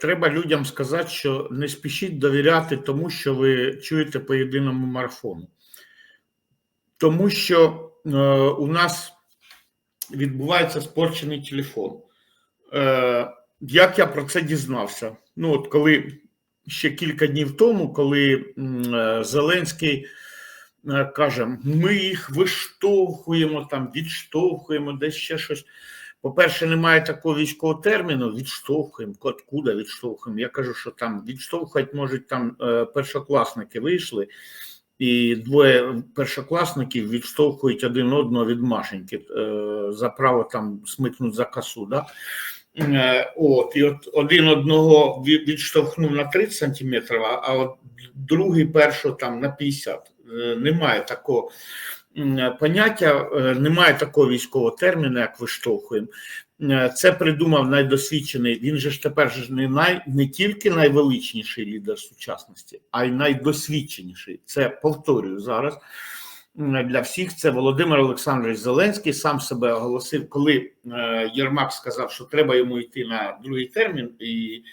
треба людям сказати, що не спішіть довіряти тому, що ви чуєте по єдиному марафону. Тому що е, у нас відбувається спорчений телефон. Е, як я про це дізнався? Ну, от коли ще кілька днів тому, коли е, Зеленський е, каже, ми їх виштовхуємо, там, відштовхуємо, десь ще щось. По-перше, немає такого військового терміну відштовхуємо. Откуда відштовхуємо? Я кажу, що там відштовхувати можуть там е, першокласники вийшли, і двоє першокласників відштовхують один одного від Машеньки е, за право там смикнути за косу. Да? Е, От, і от один одного відштовхнув на 30 сантиметрів, а- от другий першого там на 50. Е, Немає такого поняття, е, немає такого військового терміну, як виштовхуємо. Е, Це придумав найдосвідчений. Він же ж тепер ж не най не тільки найвеличніший лідер сучасності, а й найдосвідченіший. Це повторюю зараз. Для всіх це Володимир Олександрович Зеленський сам себе оголосив, коли е, Єрмак сказав, що треба йому йти на другий термін, і, і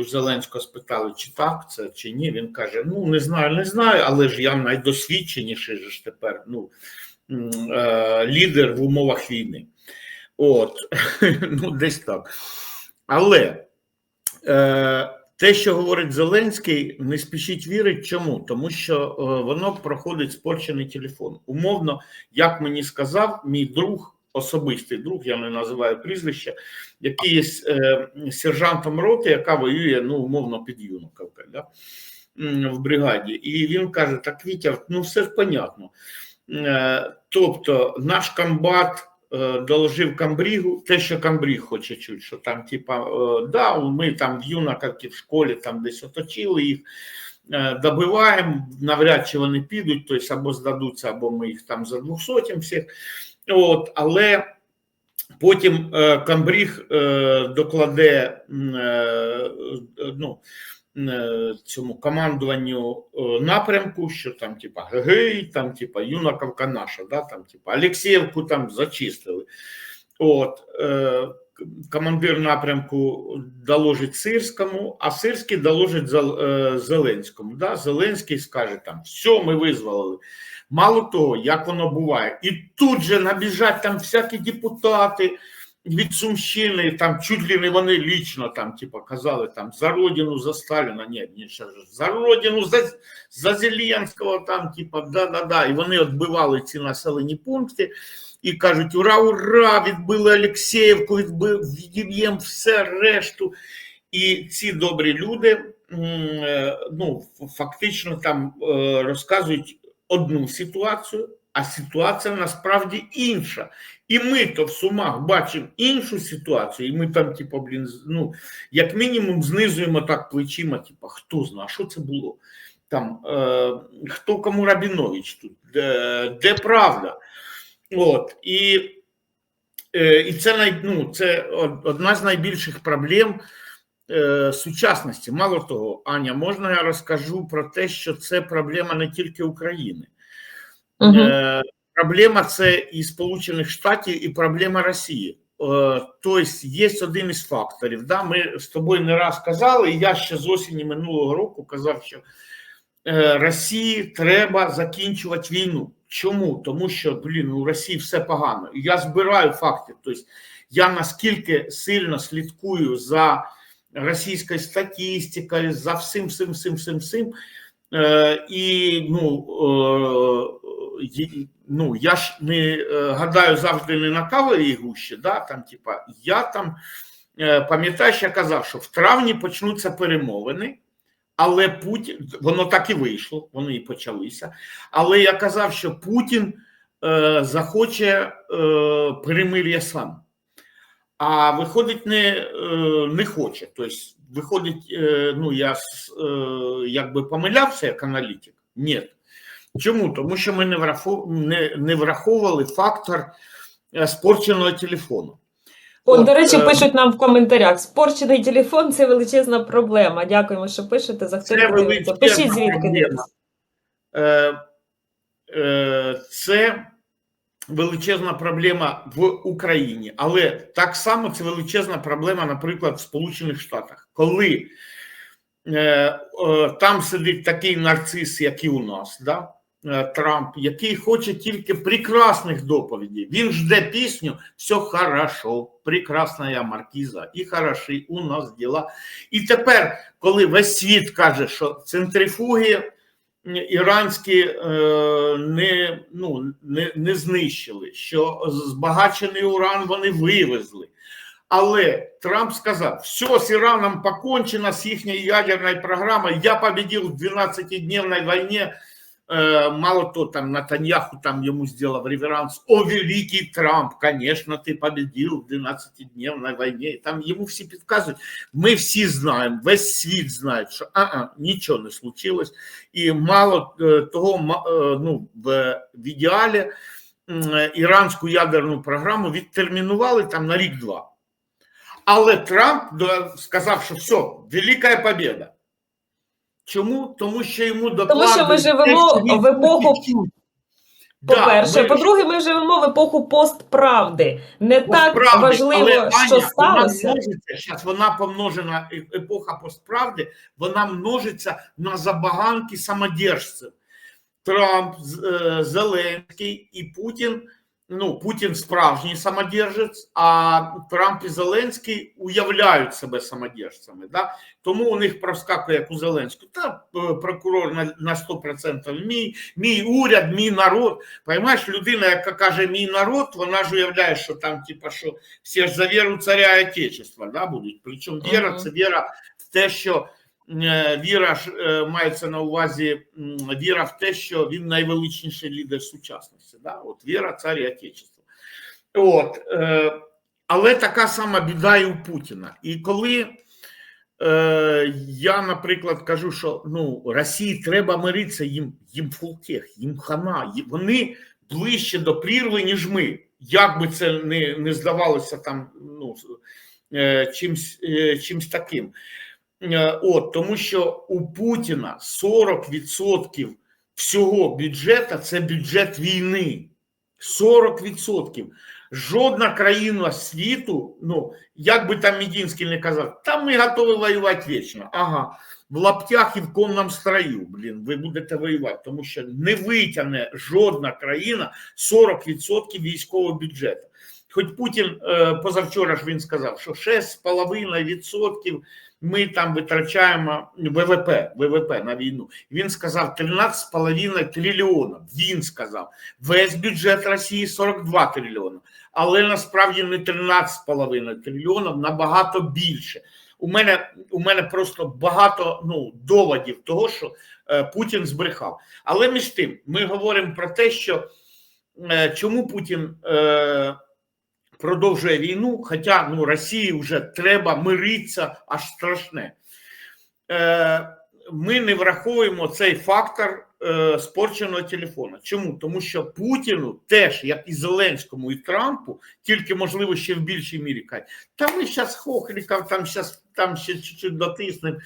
у Зеленського спитали, чи так це чи ні. Він каже: Ну не знаю, не знаю, але ж я найдосвідченіший ж тепер ну, е, лідер в умовах війни. От, ну десь так. Але е, те, що говорить Зеленський, не спішіть вірити. Чому? Тому що е, воно проходить спорчений телефон. Умовно, як мені сказав, мій друг, особистий друг, я не називаю прізвище, який є е, сержантом роти, яка воює, ну, умовно, під Юнаковкою, да? в бригаді. І він каже: так, Вітя, ну все ж понятно. Е, Тобто, наш комбат е, доложив Камбрігу, те, що Камбріг хоче чути, що там, типа, да, ми там в юнаковці в школі там десь оточили їх, добиваємо, навряд чи вони підуть, тобто або здадуться, або ми їх там за 200 всіх. От, але потім е, Камбріг е, докладе е, ну, цьому командуванню напрямку, що там, типа, гей, там, типа, юнаковка наша, да, там, типа, Алексіївку там зачистили. От, командир напрямку доложить Сирському, а Сирський доложить е, Зеленському. Да? Зеленський скаже там, все, ми визволили. Мало того, як воно буває, і тут же набіжать там всякі депутати від Сумщини, там чуть ли не вони лічно там, типа, казали там за родину, за Сталіна. Ні, ні, ще ж за родину, за, за Зеленського, там, типа, да-да-да. І вони відбивали ці населені пункти і кажуть: ура, ура! Відбили Олексіївку, відбив, відіб'ємо все решту. І ці добрі люди е, ну, фактично там е, розказують одну ситуацію, а ситуація насправді інша. І ми то в сумах бачимо іншу ситуацію, і ми там, типу, блін, ну, як мінімум, знизуємо так плечима, типу, хто знає, що це було? Там, е, хто кому Рабінович тут, де, де правда? От, і, е, і це, най, ну, це одна з найбільших проблем е, сучасності. Мало того, Аня, можна я розкажу про те, що це проблема не тільки України. Угу. Е, Проблема це і Сполучених Штатів, і проблема Росії. Е, Тобто є один із факторів. Да? Ми з тобою не раз казали, і я ще з осені минулого року казав, що е, Росії треба закінчувати війну. Чому? Тому що блін, у Росії все погано. Я збираю факти. Тобто я наскільки сильно слідкую за російською статистикою, за всім, всім, всім, всім, всім. Е, і ну, е, ну, я ж не е, гадаю завжди не на кавовій гущі, да, там, типа, я там е, пам'ятаєш, я казав, що в травні почнуться перемовини, але Путін, воно так і вийшло, вони і почалися. Але я казав, що Путін е, захоче е, перемир'я сам. А виходить, не, е, не хоче. Тобто, виходить, е, ну я е, якби помилявся як аналітик. Ні. Чому? Тому що ми не враховували фактор е, спорченого телефону. От, От, до речі, е, пишуть нам в коментарях: спорчений телефон це величезна проблема. Дякуємо, що пишете. За хто дивиться. Пишіть звідки проблема. Е, е, це величезна проблема в Україні, але так само це величезна проблема, наприклад, в Сполучених Штатах. коли е, е, там сидить такий нарцис, як і у нас, да? Е, Трамп, який хоче тільки прекрасних доповідей. Він жде пісню «Все хорошо, прекрасна маркіза, і хороші у нас діла. І тепер, коли весь світ каже, що центрифуги іранські е, не, ну, не, не знищили, що збагачений уран вони вивезли. Але Трамп сказав, все з Іраном покончено, з їхньою ядерною програмою, я победив в 12-дневній війні, мало то, там Натаньяху там ему сделал реверанс. О, великий Трамп, конечно, ты победил в 12-дневной войне. Там ему всі підказують. Ми всі знаємо, весь світ знає, що а-а, нічого не случилось. І мало е, того, е, ну, в, в ідеалі іранську ядерну програму відтермінували там на рік-два. Але Трамп сказав, що все, велика победа. Чому? Тому що йому Тому що ми живемо в епоху. Да, По-перше, ми- по-друге, ми живемо в епоху постправди. Не так важливо, але, що Аня, сталося. Вона множиться, зараз вона помножена е- епоха постправди, вона множиться на забаганки самодержців. Трамп, е, Зеленський і Путін. Ну, Путін справжній самодержець, а Трамп і Зеленський уявляють себе самодержцями. Да? Тому у них проскакує як у Зеленського. Та е, прокурор на, на 100% мій, мій уряд, мій народ. Понимаєш, людина, яка каже мій народ, вона ж уявляє, що там, типа, що всі ж за віру царя і отечества да, будуть. Причому віра це віра в те, що віра ж е, мається на увазі віра в те, що він найвеличніший лідер сучасності. Да? От віра царя і отечества. От, е, але така сама біда і у Путіна. І коли е, я, наприклад, кажу, що ну, Росії треба миритися, їм, їм фултех, їм хана, вони ближче до прірви, ніж ми. Як би це не, не здавалося там ну, е, чимсь, е, чимсь таким. Е, От, тому що у Путіна 40% всього бюджету це бюджет війни. 40%. Жодна країна світу, ну, як би там Медінський не казав, там ми готові воювати вічно. Ага, в лаптях і в конному строю, блін, ви будете воювати, тому що не витягне жодна країна 40% військового бюджету. Хоч Путін е, позавчора ж він сказав, що 6,5% ми там витрачаємо ВВП, ВВП на війну. Він сказав 13,5 трильйона. Він сказав, весь бюджет Росії 42 трильйона. Але насправді не 13,5 трильйонів, набагато більше. У мене, у мене просто багато ну, доводів того, що е, Путін збрехав. Але між тим, ми говоримо про те, що е, чому Путін е, продовжує війну, хоча ну, Росії вже треба миритися аж страшне. Е, ми не враховуємо цей фактор е, спорченого телефона. Чому? Тому що Путіну теж, як і Зеленському, і Трампу, тільки можливо ще в більшій мірі кажуть, та ми зараз хохлікав, там щас, там ще чуть-чуть дотиснемо.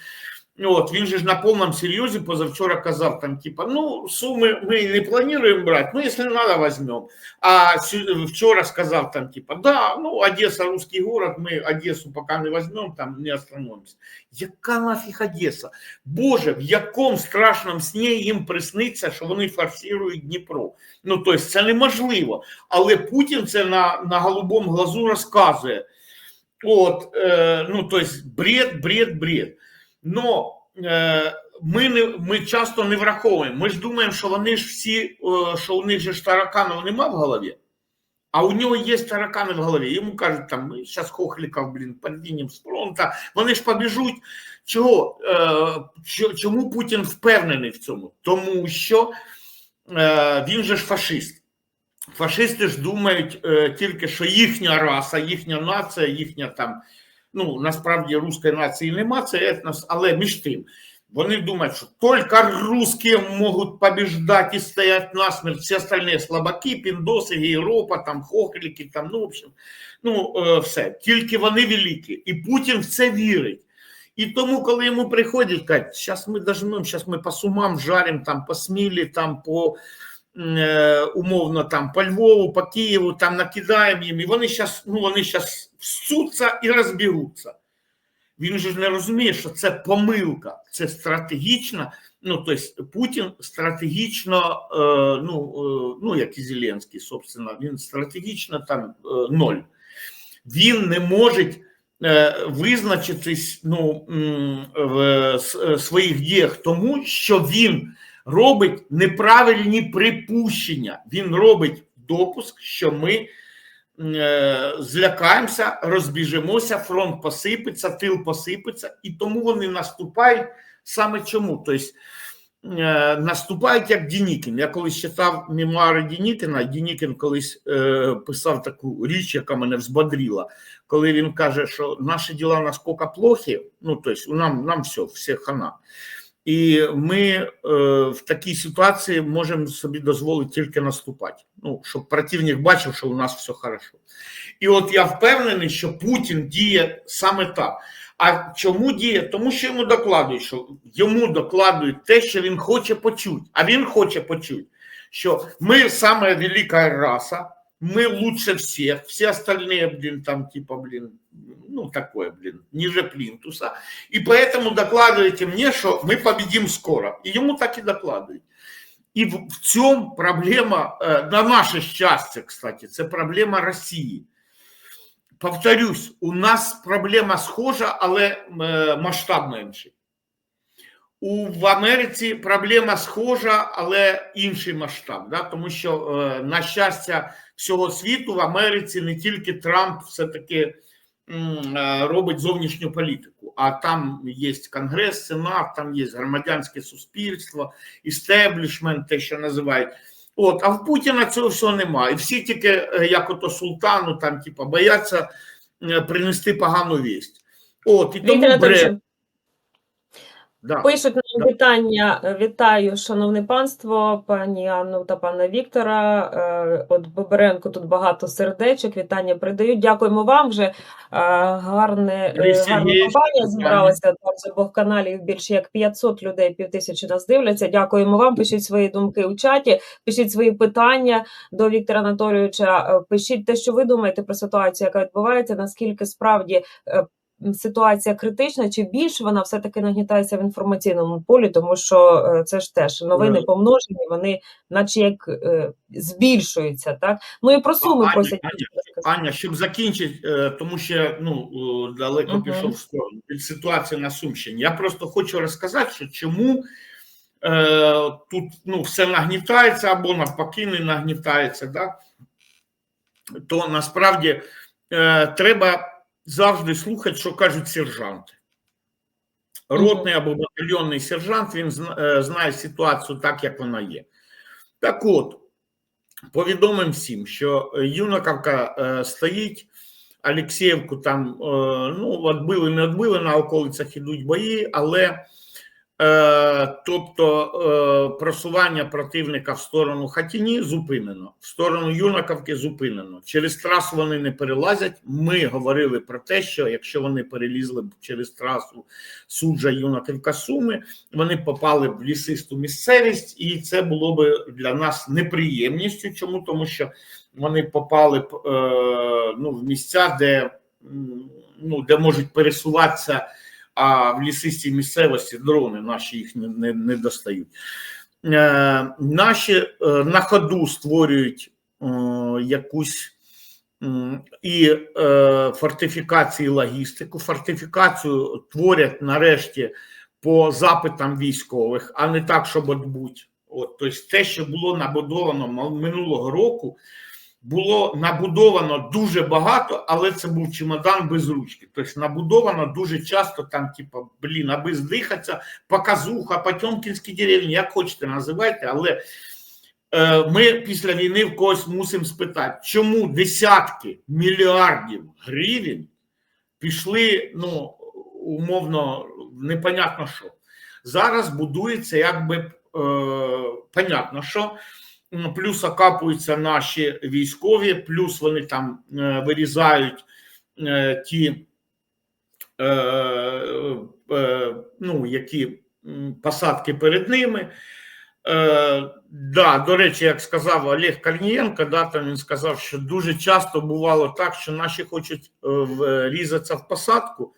От, він же ж на повному серйозі позавчора казав, там, типа, ну, суми ми не плануємо брати, ну, якщо треба, візьмемо. А вчора сказав, там, типа, да, ну, Одеса русский город, ми Одесу поки не візьмемо, там не остановимося. Яка нафіг Одеса? Боже, в якому страшному сні їм присниться, що вони форсують Дніпро. Ну, тобто, це неможливо. Але Путін це на, на голубому глазу розказує. От, е, ну, тобто, бред, бред, бред. Но е, ми, не, ми часто не враховуємо. Ми ж думаємо, що вони ж всі, е, що у них же ж тараканів нема в голові. А у нього є таракани в голові. Йому кажуть, там, ми зараз хохліків, блін, подвінемо з фронта. Вони ж побіжуть. Чого? Е, чому Путін впевнений в цьому? Тому що він же ж фашист. Фашисти ж думають тільки, що їхня раса, їхня нація, їхня там, ну насправді руської нації нема, це етнос, але між тим. Вони думають, що тільки русські можуть побіждати і стоять насмерть, всі остальні слабаки, піндоси, Європа, там хохліки, там, ну, в общем, ну, е, все. Тільки вони великі. І Путін в це вірить. І тому, коли йому приходять, кажуть, зараз ми дожмемо, зараз ми по сумам жаримо, там, по Смілі, там, по умовно, там, по Львову, по Києву, там накидаємо їм, і вони зараз ну, вони щас всуться і розберуться. Він же не розуміє, що це помилка, це стратегічна. Ну, тобто Путін стратегічно, е, ну, е, ну як і Зеленський, собственно, він стратегічно там е, ноль. Він не може е, визначитись ну, в е, своїх діях тому, що він робить неправильні припущення. Він робить допуск, що ми е, злякаємося, розбіжимося, фронт посипеться, тил посипеться, і тому вони наступають саме чому? Тобто е, наступають як Дінікін. Я колись читав мемуари Дінікіна, Дінікін колись е, писав таку річ, яка мене взбодрила, коли він каже, що наші діла наскільки плохі, ну тобто нам, нам все, все хана. І ми е, в такій ситуації можемо собі дозволити тільки наступати. Ну, щоб противник бачив, що у нас все хорошо. І от я впевнений, що Путін діє саме так. А чому діє? Тому що йому докладують, що йому докладують те, що він хоче почути. А він хоче почути, що ми саме велика раса, мы лучше всех, все остальные, блин, там типа, блин, ну такое, блин, ниже плинтуса. И поэтому докладываете мне, что мы победим скоро. И ему так и докладывают. І в, в цьому проблема, е, на наше щастя, кстати, це проблема Росії. Повторюсь, у нас проблема схожа, але е, масштаб менший. У в Америці проблема схожа, але інший масштаб. Да? Тому що, е, на щастя, всього світу в Америці не тільки Трамп все-таки е, робить зовнішню політику, а там є Конгрес, Сенат, там є громадянське суспільство, істеблішмент, те, що називають. От, а в Путіна цього всього немає. І всі тільки, е, як ото султану, там, типу, бояться е, принести погану вість. От, і тому бре... Да. Пишуть нам Да. вітання. Е, Вітаю, шановне панство, пані Анну та пана Віктора. Е, От Боберенко тут багато сердечок. Вітання передають. Дякуємо вам. Вже е, гарне гарна компанія зібралася. З обох каналів більше як 500 людей, півтисячі нас дивляться. Дякуємо вам. Пишіть свої думки у чаті, пишіть свої питання до Віктора Анатолійовича. Пишіть те, що ви думаєте про ситуацію, яка відбувається, наскільки справді ситуація критична, чи більше вона все-таки нагнітається в інформаційному полі, тому що е, це ж теж новини Е. помножені, вони наче як е, збільшуються, так? Ну і про суми Аня, просять. Аня. Аня, щоб закінчити, е, тому що ну, далеко Мгм. пішов в сторону від ситуації на Сумщині. Я просто хочу розказати, що чому тут ну, все нагнітається або навпаки не нагнітається. Да? То насправді е, треба завжди слухати, що кажуть сержанти. Ротний або батальйонний сержант він е, знає ситуацію так, як вона є. Так от, повідомим всім, що е, Юнаковка е, стоїть, Алексєєвку там ну, відбили, не відбили, на околицях ідуть бої, але тобто е, просування противника в сторону Хатіні зупинено, в сторону Юнаковки зупинено. Через трасу вони не перелазять. Ми говорили про те, що якщо вони перелізли б через трасу суджа Юнаковка Суми, вони попали в лісисту місцевість, і це було б для нас неприємністю. Чому? Тому що вони попали е, ну, в місця, де, ну, де можуть пересуватися, а в лісистій місцевості дрони наші їх не, не, не достають. Е, наші е, на ходу створюють е, якусь і е, фортифікації логістику. Фортифікацію творять нарешті по запитам військових, а не так, щоб отбуть. От, тобто те, що було набудовано минулого року, було набудовано дуже багато, але це був чемодан без ручки. Тобто набудовано дуже часто там, типу, блін, аби здихатися, показуха, Потьомкінські деревні, як хочете називайте, але е, ми після війни в когось мусимо спитати, чому десятки мільярдів гривень пішли, ну, умовно, непонятно що. Зараз будується якби е, понятно, що плюс окапуються наші військові, плюс вони там е, вирізають е, ті, е, ну, які посадки перед ними. Да, до речі, як сказав Олег Корнієнко, да, там він сказав, що дуже часто бувало так, що наші хочуть врізатися в посадку,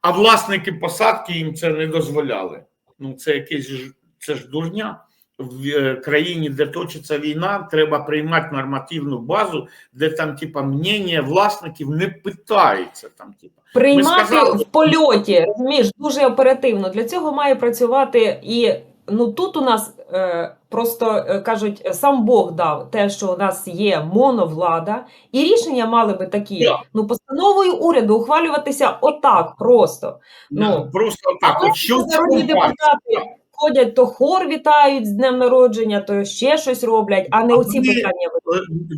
а власники посадки їм це не дозволяли. Ну, це якесь це ж дурня. В е, країні, де точиться війна, треба приймати нормативну базу, де там, типа, мнення власників не питається. Там, типа. Приймати сказали- в польоті, розумієш, дуже оперативно. Для цього має працювати і ну тут у нас е, просто е, кажуть, сам Бог дав те, що у нас є моновлада, і рішення мали би такі. Так. Ну, постановою уряду ухвалюватися отак просто. Ну, просто так. От що народні депутати ходять, то хор вітають з днем народження, то ще щось роблять, а не А оці вони- питання.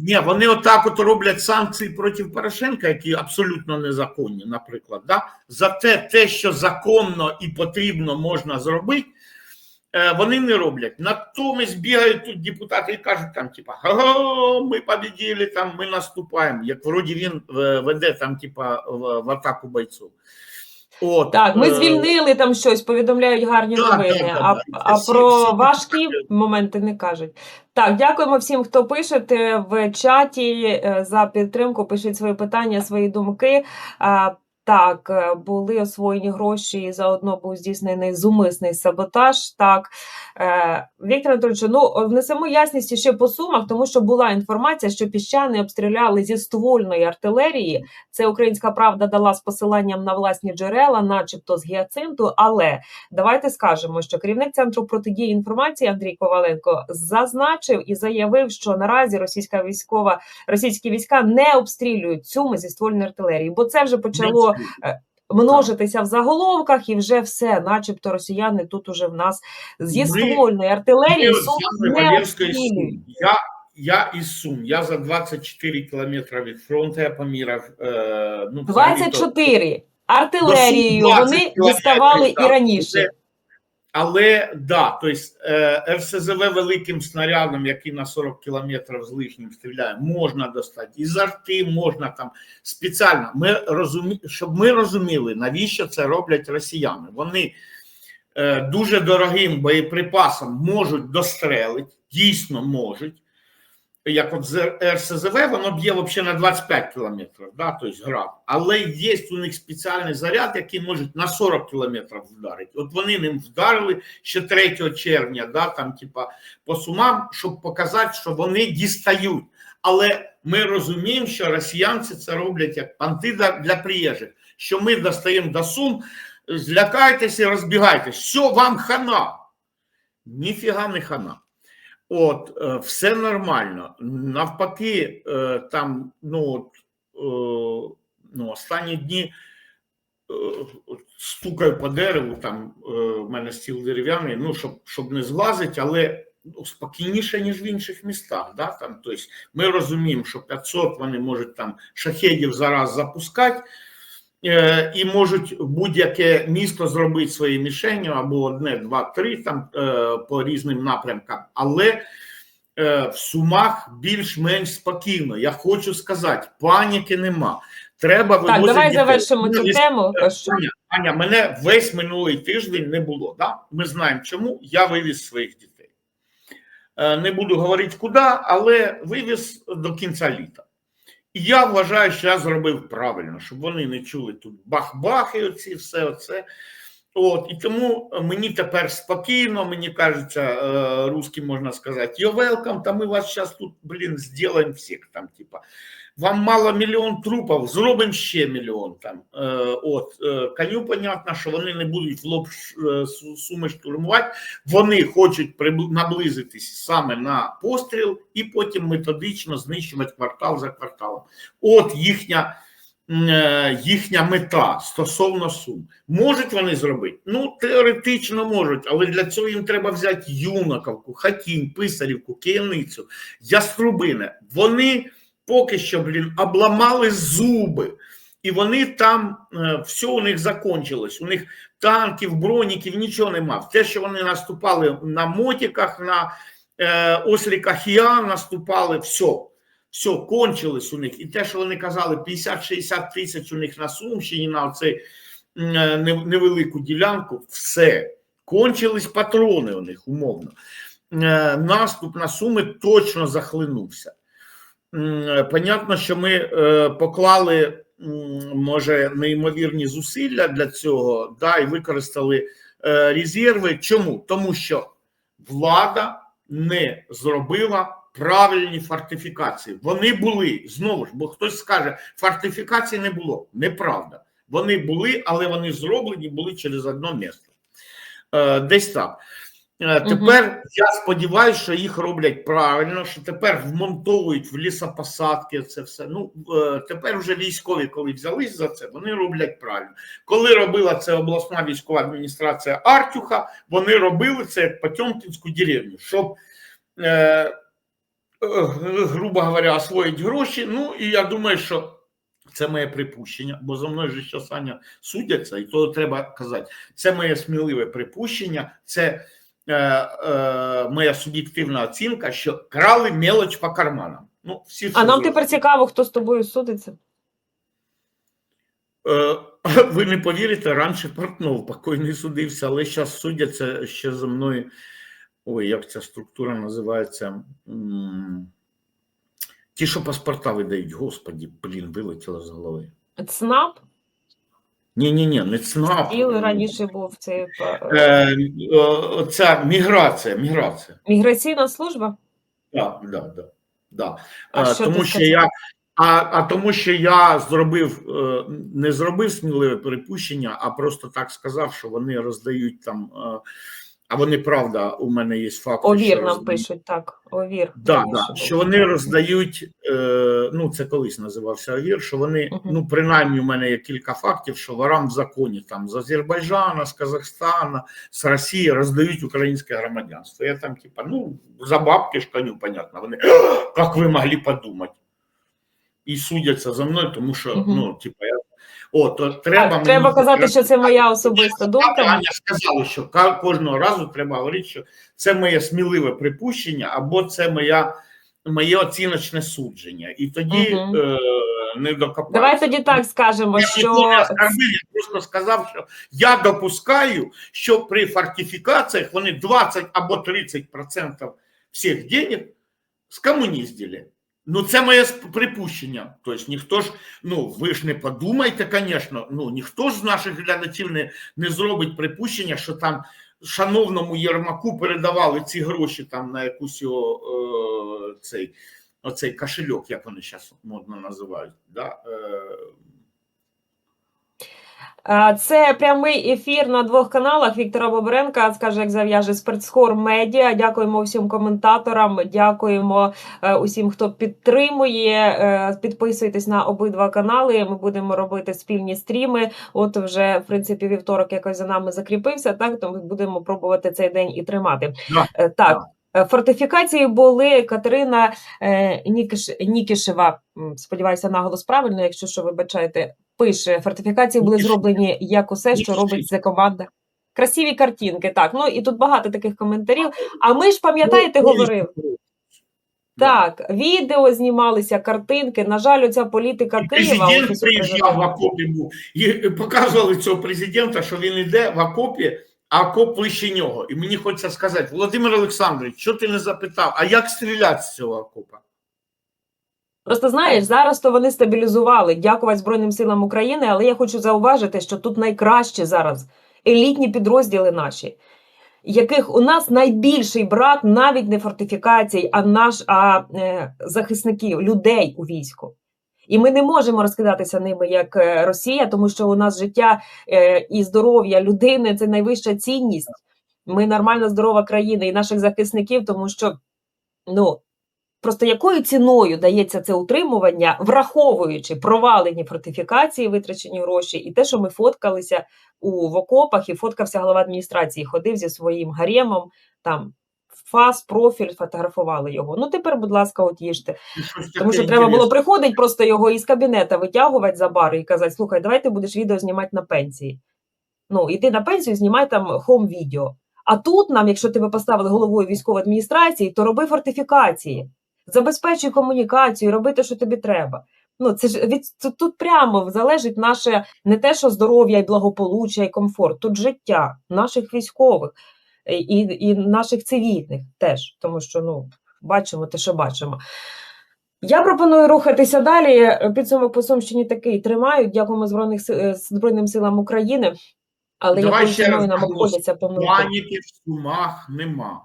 Ні, вони отак от роблять санкції проти Порошенка, які абсолютно незаконні, наприклад. Да? За те, те, що законно і потрібно можна зробити, е, вони не роблять. Натомість бігають тут депутати і кажуть, там, типа, ми победили, там, ми наступаємо. Як вроді він е, веде там, типа, в атаку бойців. От, Так, ми е, звільнили там щось, повідомляють гарні Так, новини, так, так, а, так. а Всі- про всі важкі моменти не кажуть. Так, дякуємо всім, хто пишете в чаті е, за підтримку. Пишіть свої питання, свої думки. Так, е, були освоєні гроші, і заодно був здійснений зумисний саботаж. Так, Е, Віктор Анатольович, ну внесемо ясність ще по сумах, тому що була інформація, що піщани обстріляли зі ствольної артилерії. Це українська правда дала з посиланням на власні джерела, начебто з гіацинту. Але давайте скажемо, що керівник центру протидії інформації Андрій Коваленко зазначив і заявив, що наразі російська військова російські війська не обстрілюють цю зі ствольної артилерії, бо це вже почало множитися в заголовках, і вже все, начебто, росіяни тут уже в нас зі ствольної артилерії Ми Сум не. Я, я із Сум. Я за 24 кілометри від фронту я поміряв. Е, ну, 24 артилерією До Сум 20 вони діставали і раніше. Але, да, то есть, РСЗВ великим снарядом, який на 40 кілометрів з лишнім стріляє, можна достати. Із арти можна там спеціально. Ми розумі... Щоб ми розуміли, навіщо це роблять росіяни. Вони е, дуже дорогим боєприпасом можуть дострелити, дійсно можуть. Як от РСЗВ, воно б'є взагалі на 25 кілометрів, да, тобто град. Але є у них спеціальний заряд, який може на 40 кілометрів вдарити. От вони ним вдарили ще 3 червня, да, там, типа, по сумам, щоб показати, що вони дістають. Але ми розуміємо, що росіянці це роблять як панти для- приїжджих, що ми достаємо до сум, злякайтеся і розбігайтесь. Все, вам хана. Ніфіга не хана. От, е, все нормально. Навпаки, е, там, ну, е, ну, останні дні стукаю по дереву, там в мене стіл дерев'яний, ну, щоб, щоб не злазити, але ну, спокійніше, ніж в інших містах. Да? Там, тобто, ми розуміємо, що 500 вони можуть там шахедів зараз запускати, і можуть будь-яке місто зробити своєю мішенью або одне, два, три там е, по різним напрямкам, але е, в Сумах більш-менш спокійно. Я хочу сказати, паніки нема. Треба Так, давай дітей. завершимо цю тему. Е, Аня, Аня, мене весь минулий тиждень не було. Да? Ми знаємо, чому я вивіз своїх дітей. Е, Не буду говорити куди, але вивіз до кінця літа. Я вважаю, що я зробив правильно, щоб вони не чули тут бах-бах і оці все оце. От, і тому мені тепер спокійно, мені кажеться, е, русським можна сказати, you're welcome, та ми вас зараз тут, блін, зробимо всіх там, типа. Вам мало мільйон трупів, зробимо ще мільйон там. Е, от, е, коню понятно, що вони не будуть в лоб е, суми штурмувати, вони хочуть наблизитись саме на постріл і потім методично знищувати квартал за кварталом. От їхня, їхня мета стосовно сум. Можуть вони зробити? Ну, теоретично можуть, але для цього їм треба взяти Юнаковку, Хатінь, Писарівку, Кияницю, Яструбине. Вони поки що, блін, обламали зуби. І вони там е, все у них закончилось. У них танків, броніків, нічого нема. Те, що вони наступали на мотиках, на е, осліках Я наступали, все. Все, кончилось у них. І те, що вони казали, 50-60 тисяч у них на Сумщині, на цей невелику ділянку, все. Кончились патрони у них, умовно. Е, Наступ на Суми точно захлинувся. Понятно, що ми е, поклали може неймовірні зусилля для цього, да, і використали е, резерви. Чому? Тому що влада не зробила правильні фортифікації. Вони були знову ж, бо хтось скаже, фортифікацій не було. Неправда. Вони були, але вони зроблені були через одне місце. Е, десь так. Е, Тепер я сподіваюся, що їх роблять правильно, що тепер вмонтовують в лісопосадки це все. Ну е, тепер вже військові, коли взялись за це, вони роблять правильно. Коли робила це обласна військова адміністрація Артюха, вони робили це як Потьомкінську деревню, щоб, е, е, грубо говоря, освоїть гроші. Ну і я думаю, що. Це моє припущення, бо за мною же Саня судяться, і то треба казати. Це моє сміливе припущення, це моя суб'єктивна оцінка, що крали мелоч по карманам. Ну, всі А нам тепер цікаво, хто з тобою судиться. Е, Ви не повірите, раніше Портнов покойний судився, але зараз судяться ще за мною. Ой, як ця структура називається? Ті, що паспорта видають, господі, блін, вилетіло з голови. ЦНАП Ні, ні, ні, не ЦНАП. Діл раніше був цей е, Е, Ця міграція, міграція. міграційна служба. Так, да, да, да. А Е, тому що сказав? я, а, а тому, що я зробив, не зробив сміливе перепущення, а просто так сказав, що вони роздають там. А вони правда, у мене є факти. Овір нам роздають. пишуть так. Овір. Да, да, що вони роздають, е, ну це колись називався Овір, що вони, Мгм. ну принаймні, у мене є кілька фактів, що ворам в законі там з Азербайджана, з Казахстана, з Росії роздають українське громадянство. Я там, типа, ну, за бабки ж коню, понятно. Вони як ви могли подумати? І судяться за мною, тому що, Мгм. ну, типа, я. О, то треба. Так, треба казати, що це моя особиста думка. Аня сказала, що кожного разу треба говорити, що це моє сміливе припущення, або це моя, моє оціночне судження. І тоді Мгм. е, не докопаюся. Давай тоді так скажемо, Я що я просто сказав, що я допускаю, що при фортифікаціях вони 20 або 30% всіх денег скомуніздили. Ну, це моє припущення. Тобто ніхто ж, ну ви ж не подумайте, звісно, ну ніхто ж з наших глядачів не, не зробить припущення, що там шановному Єрмаку передавали ці гроші там на якусь його е, цей, оцей кошельок, як вони зараз модно називають. Да? Е, це прямий ефір на двох каналах. Віктора Бобренка скаже, як зав'яже спецхор медіа. Дякуємо всім коментаторам. Дякуємо е, усім, хто підтримує. Е, Підписуйтесь на обидва канали. Ми будемо робити спільні стріми. От вже в принципі вівторок якось за нами закріпився. Так тому будемо пробувати цей день і тримати. Да, Е, Так. Фортифікації були Катерина Нікіш, Нікішева. Сподіваюся, наголос правильно, якщо що вибачаєте, пише фортифікації були зроблені як усе, що робить ця команда. Красиві картинки, так. Ну і тут багато таких коментарів. А ми ж пам'ятаєте, Ну, говорили. Так, відео знімалися, картинки. На жаль, оця політика Києва. Президент приїжджав в окопі був і показували цього президента, що він іде в окопі, а окоп вище нього. І мені хочеться сказати, Володимир Олександрович, що ти не запитав, а як стріляти з цього окопа? Просто знаєш, зараз то вони стабілізували. Дякувати Збройним силам України, але я хочу зауважити, що тут найкраще зараз елітні підрозділи наші, яких у нас найбільший брат навіть не фортифікацій, а наш а е, захисників, людей у війську. І ми не можемо розкидатися ними як е, Росія, тому що у нас життя е, і здоров'я людини це найвища цінність. Ми нормально здорова країна і наших захисників, тому що ну Просто якою ціною дається це утримування, враховуючи провалені фортифікації, витрачені гроші, і те, що ми фоткалися у в окопах, і фоткався голова адміністрації, ходив зі своїм гаремом, там фас, профіль, фотографували його. Ну тепер, будь ласка, от їжте. Ну, Тому що треба було приходити просто його із кабінета витягувати за бари і казати: слухай, давай ти будеш відео знімати на пенсії. Ну, іди на пенсію, знімай там хом-відео. А тут нам, якщо тебе поставили головою військової адміністрації, то роби фортифікації, забезпечуй комунікацію, роби те, що тобі треба. Ну, це ж від тут, тут прямо залежить наше не те, що здоров'я і благополуччя, і комфорт, тут життя наших військових і, і, і наших цивільних теж, тому що ну бачимо те, що бачимо. Я пропоную рухатися далі. Підсумок по Сумщині такий тримають. Дякуємо збройних е, збройним силам України. Але Давай якою ще раз нам обходяться помилки? Паніки в сумах нема.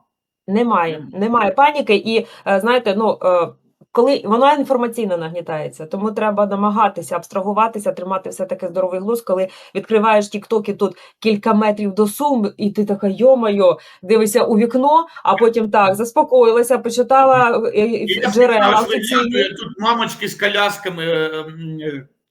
Немає, немає паніки, і е, знаєте, ну е, коли вона інформаційно нагнітається, тому треба намагатися абстрагуватися, тримати все таки здоровий глузд, коли відкриваєш тікток і тут кілька метрів до сум, і ти така йомайо, дивишся у вікно, а потім так заспокоїлася, почитала е, джерела Тут мамочки з колясками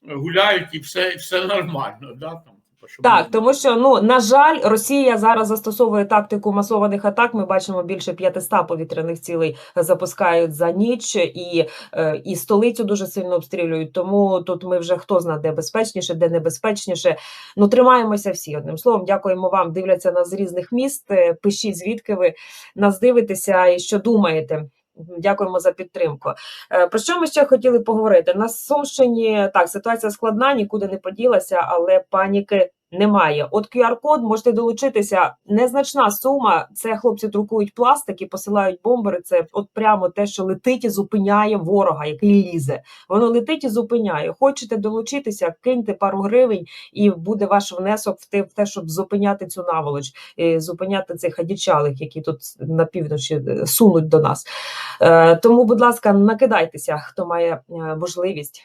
гуляють і все, все нормально. Да? Щоб Так, не- тому що ну на жаль, Росія зараз застосовує тактику масованих атак. Ми бачимо більше 500 повітряних цілей запускають за ніч, і, е, і столицю дуже сильно обстрілюють. Тому тут ми вже хто знає, де безпечніше, де небезпечніше. Ну тримаємося всі. Одним словом, дякуємо вам. Дивляться нас з різних міст. Е, Пишіть звідки ви нас дивитеся і що думаєте. Дякуємо за підтримку. Е, Про що ми ще хотіли поговорити? На Сумщині так ситуація складна, нікуди не поділася, але паніки немає. От QR-код можете долучитися. Незначна сума. Це хлопці друкують пластик і посилають бомбери. Це от прямо те, що летить і зупиняє ворога, який лізе. Воно летить і зупиняє. Хочете долучитися, киньте пару гривень, і буде ваш внесок в те, щоб зупиняти цю наволоч, і зупиняти цих одічалих, які тут на півночі е, сунуть до нас. Е, Тому, будь ласка, накидайтеся, хто має е, можливість.